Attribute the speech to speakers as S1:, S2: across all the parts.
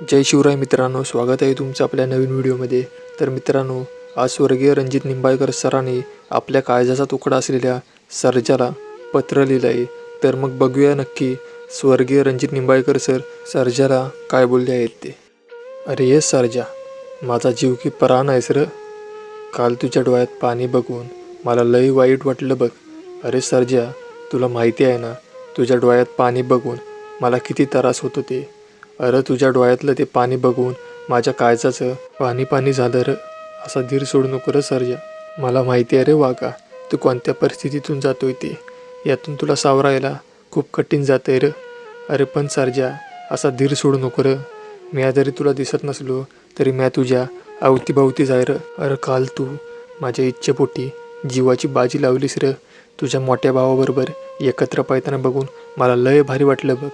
S1: जय शिवराय मित्रांनो स्वागत आहे तुमचं आपल्या नवीन व्हिडिओमध्ये. तर मित्रांनो आज स्वर्गीय रणजित निंबाळकर सरांनी आपल्या काळजाचा तुकडा असलेल्या सर्जाला पत्र लिहिलं आहे. तर मग बघूया नक्की स्वर्गीय रणजित निंबाळकर सर सर्जाला काय बोलले आहेत ते. अरे ये सर्जा माझा जीव की प्राण आहेस र. काल तुझ्या डोळ्यात पाणी बघून मला लई वाईट वाटलं बघ. अरे सर्जा तुला माहिती आहे ना तुझ्या डोळ्यात पाणी बघून मला किती त्रास होतो ते अरे तुझ्या डोळ्यातलं ते पाणी बघून माझ्या काळजाचं पाणी पाणी झालं र. असा धीर सोडू नको र सर्जा. मला माहिती आहे रे वागा तू कोणत्या परिस्थितीतून जातोय ते? यातून तुला सावरायला खूप कठीण जातं आहे र. अरे पण सर्जा असा धीर सोडू नको र. म्या जरी तुला दिसत नसलो तरी म्या तुझ्या अवतीभवती जाय र. अरे काल तू माझ्या इच्छेपोटी जीवाची बाजी लावलीस र. तुझ्या मोठ्या भावाबरोबर एकत्र पायताना बघून मला लय भारी वाटलं बघ.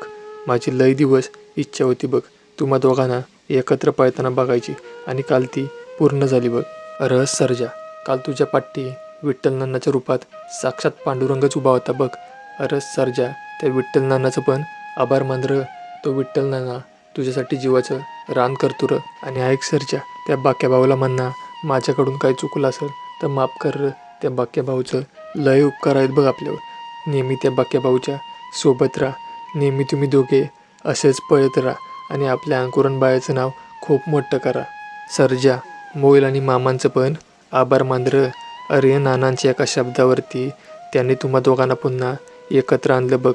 S1: माझी लय दिवस इच्छा होती बघ. तुम्हा दोघांना एकत्र पळताना बघायची आणि काल ती पूर्ण झाली बघ. रहस सर्जा काल तुझ्या पाठी विठ्ठलनानाच्या रूपात साक्षात पांडुरंगच उभा होता बघ. अरस सर्जा त्या विठ्ठलनानाचं पण आभार मान र तो विठ्ठलनाना तुझ्यासाठी जीवाचं रान करतो र आणि ऐक सरच्या त्या बाक्या भाऊला म्हणणं माझ्याकडून काही चुकलं असेल तर माफ कर. र त्या बाक्या भाऊचं लय उपकार आहेत बघ आपल्यावर. नेहमी त्या बाक्या भाऊच्या सोबत राहा. नेहमी तुम्ही दोघे असेच पळत राहा आणि आपल्या अंकुरण बाळाचं नाव खूप मोठं करा. सर्जा मोईल आणि मामांचं पण आभार मांद्र अरे नानांच्या एका शब्दावरती त्यांनी तुम्हा दोघांना पुन्हा एकत्र आणलं बघ.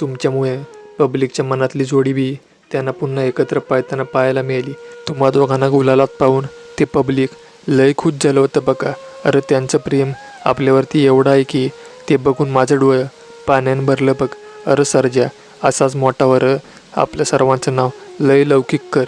S1: तुमच्यामुळे पब्लिकच्या मनातली जोडी बी त्यांना पुन्हा एकत्र पाळताना पाहायला मिळाली. तुम्हा दोघांना गुलालात पाहून ते पब्लिक लय खुश झालं होतं बघा. अरे त्यांचं प्रेम आपल्यावरती एवढं आहे की ते बघून माझं डोळं पाण्यानं भरलं बघ. अरे सर्जा असाच मोठावर आपल्या सर्वांचं नाव लय लौकिक कर.